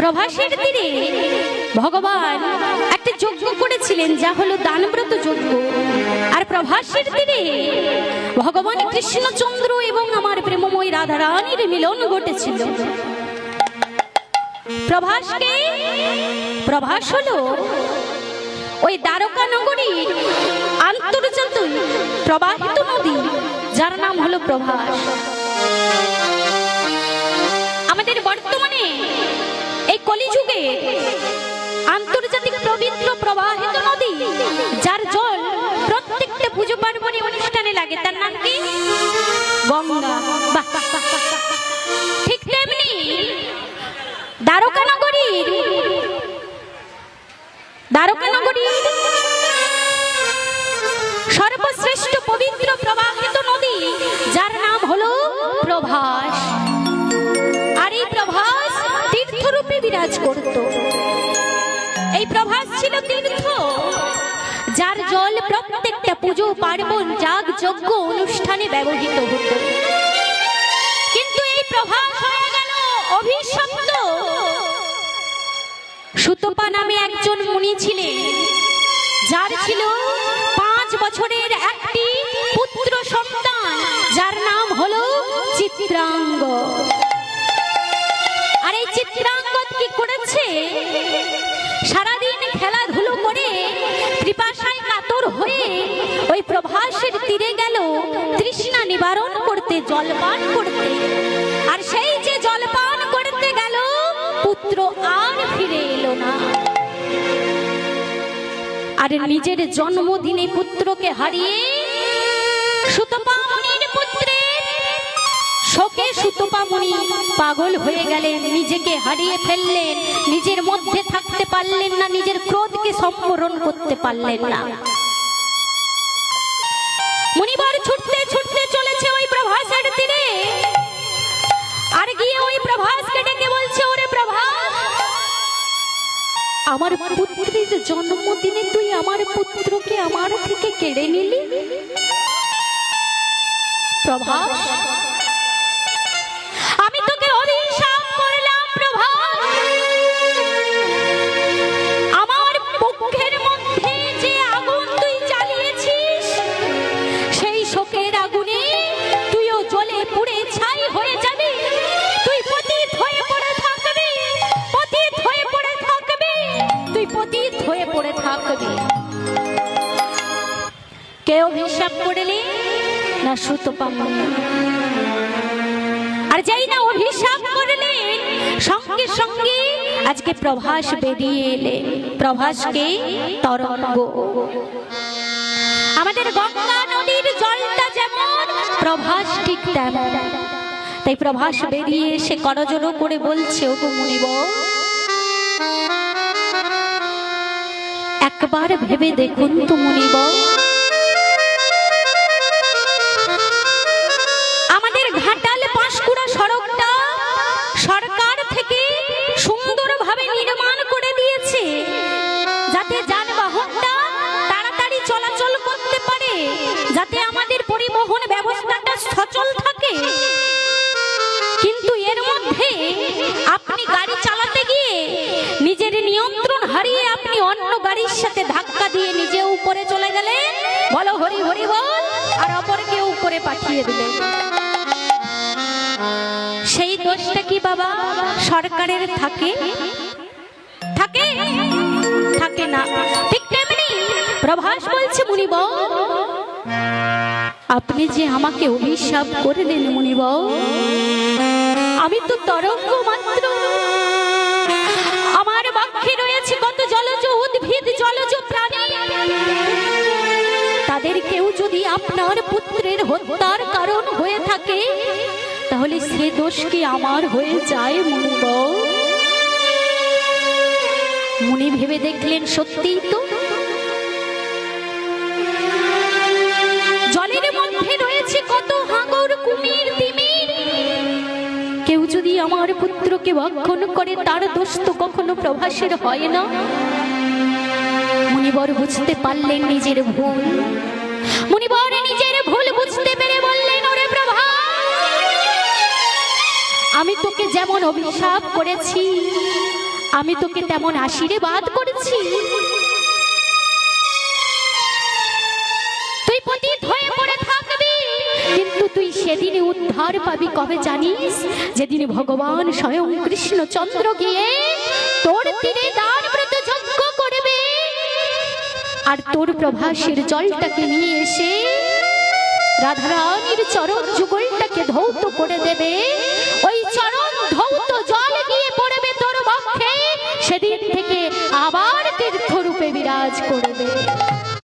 প্রভাসের তীরে ভগবান একটা যজ্ঞ করেছিলেন, যা হলো দানব্রত যজ্ঞ। আর প্রভাসের তীরে ভগবান কৃষ্ণচন্দ্র এবং আমার প্রেমময় রাধারানীর মিলন ঘটেছিল। প্রভাসকে প্রভাস হলো ওই দ্বারকা নগরীর আন্তর্জাতিক প্রবাহিত নদী, যার নাম হলো প্রভাস। কলিযুগে আন্তর্জাতিক পবিত্র প্রবাহিত নদী, যার জল প্রত্যেকটা পুজো পার্বণে অনুষ্ঠানে লাগে। তার নাম কি? গঙ্গা। ঠিক তেমনি দ্বারকা নগরীর দ্বারকা নগরীর সর্বশ্রেষ্ঠ পবিত্র প্রবাহিত এই প্রভাস ছিল তীর্থ। যার জল প্রত্যেকটা পুজো পার্বণ যাগ যজ্ঞ অনুষ্ঠানে ব্যবহৃত হতো। কিন্তু এই প্রভাস হয়ে গেল অভিশপ্ত। সুতপা নামে একজন মুনি ছিলেন, যার ছিল পাঁচ বছরের একটি পুত্র সন্তান, যার নাম হলো চিত্রাঙ্গ। কৃপাশায় কাতর হয়ে ওই প্রভাসের তীরে গেল তৃষ্ণা নিবারণ করতে, জলপান করতে। আর সেই যে জলপান করতে গেল, পুত্র আর ফিরে এলো না। আর নিজের জন্মদিনে পুত্রকে হারিয়ে শোকে সুতপা মুনি পাগল হয়ে গেলেন, নিজেকে হারিয়ে ফেললেন, নিজের মধ্যে থাকতে পারলেন না, নিজের ক্রোধকে সম্বরণ করতে পারলেন না। মুনিবার ছুটতে ছুটতে চলেছে ওই প্রভাসের তীরে। আর গিয়ে ওই প্রভাসকে ডেকে বলছে, ওরে প্রভাস আমার পুত্রের জন্মদিনে তুই আমার পুত্রকে আমার থেকে কেড়ে নিলি? প্রভাস পড়ে কে অভিশাপ করলি? না সুতপা আর যাই না অভিশাপ করলেন সঙ্গে সঙ্গে আজকে প্রভাস বেরিয়ে এলে। প্রভাসকে তরঙ্গ। আমাদের গঙ্গা নদীর জলটা যেমন, প্রভাস ঠিক তেমন। তাই প্রভাস বেরিয়ে এসে করজনো করে বলছে, ওগো মুনিব একবার ভেবে দেখুন তো মুনিব আমাদের ঘাটাল পাঁশকুড়া সড়কটা সরকার থেকে নির্মাণ করে দিয়েছে, যাতে যানবাহনটা তাড়াতাড়ি চলাচল করতে পারে, যাতে আমাদের পরিবহন ব্যবস্থাটা সচল থাকে। কিন্তু এর মধ্যে আপনি গাড়ি চালাতে গিয়ে নিয়ন্ত্রণ হারিয়ে আপনি অন্য গাড়ির সাথে ধাক্কা দিয়ে নিজে উপরে চলে গেলেন? বলো হরি হরি বল, আর অপরকে উপরে পাঠিয়ে দিলেন। সেই দোষটা কি বাবা, সরকারের থাকে? থাকে? থাকে না। ঠিক তেমনি প্রভাস বলছে মুনিব আপনি যে আমাকে অভিশাপ করলেন মুনিব আমি তো তরঙ্গ মাত্র বক্ষে রয়েছে, কত জলজ উদ্ভিদ, জলজ প্রাণী। তাদের কেউ যদি আপনার পুত্রের হত্যার কারণ হয়ে থাকে, তাহলে সে দোষ কি আমার হয়ে যায় মুনিব মুনি ভেবে দেখলেন সত্যিই তো। আমার পুত্রকে ভক্ষণ করে, তার দোষ তো কখনো প্রভাসের হয় না। মুনিবর বুঝতে পারলেন নিজের ভুল। মুনিবর নিজের ভুল বুঝতে পেরে বললেন, ওরে প্রভা, আমি তোকে যেমন অভিশাপ করেছি, আমি তোকে তেমন আশীর্বাদ করেছি সেদিন উদ্ধার পাবি কবে জানিস? যেদিন ভগবান স্বয়ং কৃষ্ণ চন্দ্র গিয়ে তোর তীরে দান ব্রত যজ্ঞ করবে। আর তোর প্রভাসের জলটাকে নিয়ে এসে রাধারানীর চরণ যুগলটাকে ধৌত করে দেবে। ওই চরণ ধৌত জল গিয়ে পড়বে তোর পক্ষে সেদিন থেকে আবার তীর্থরূপে বিরাজ করবে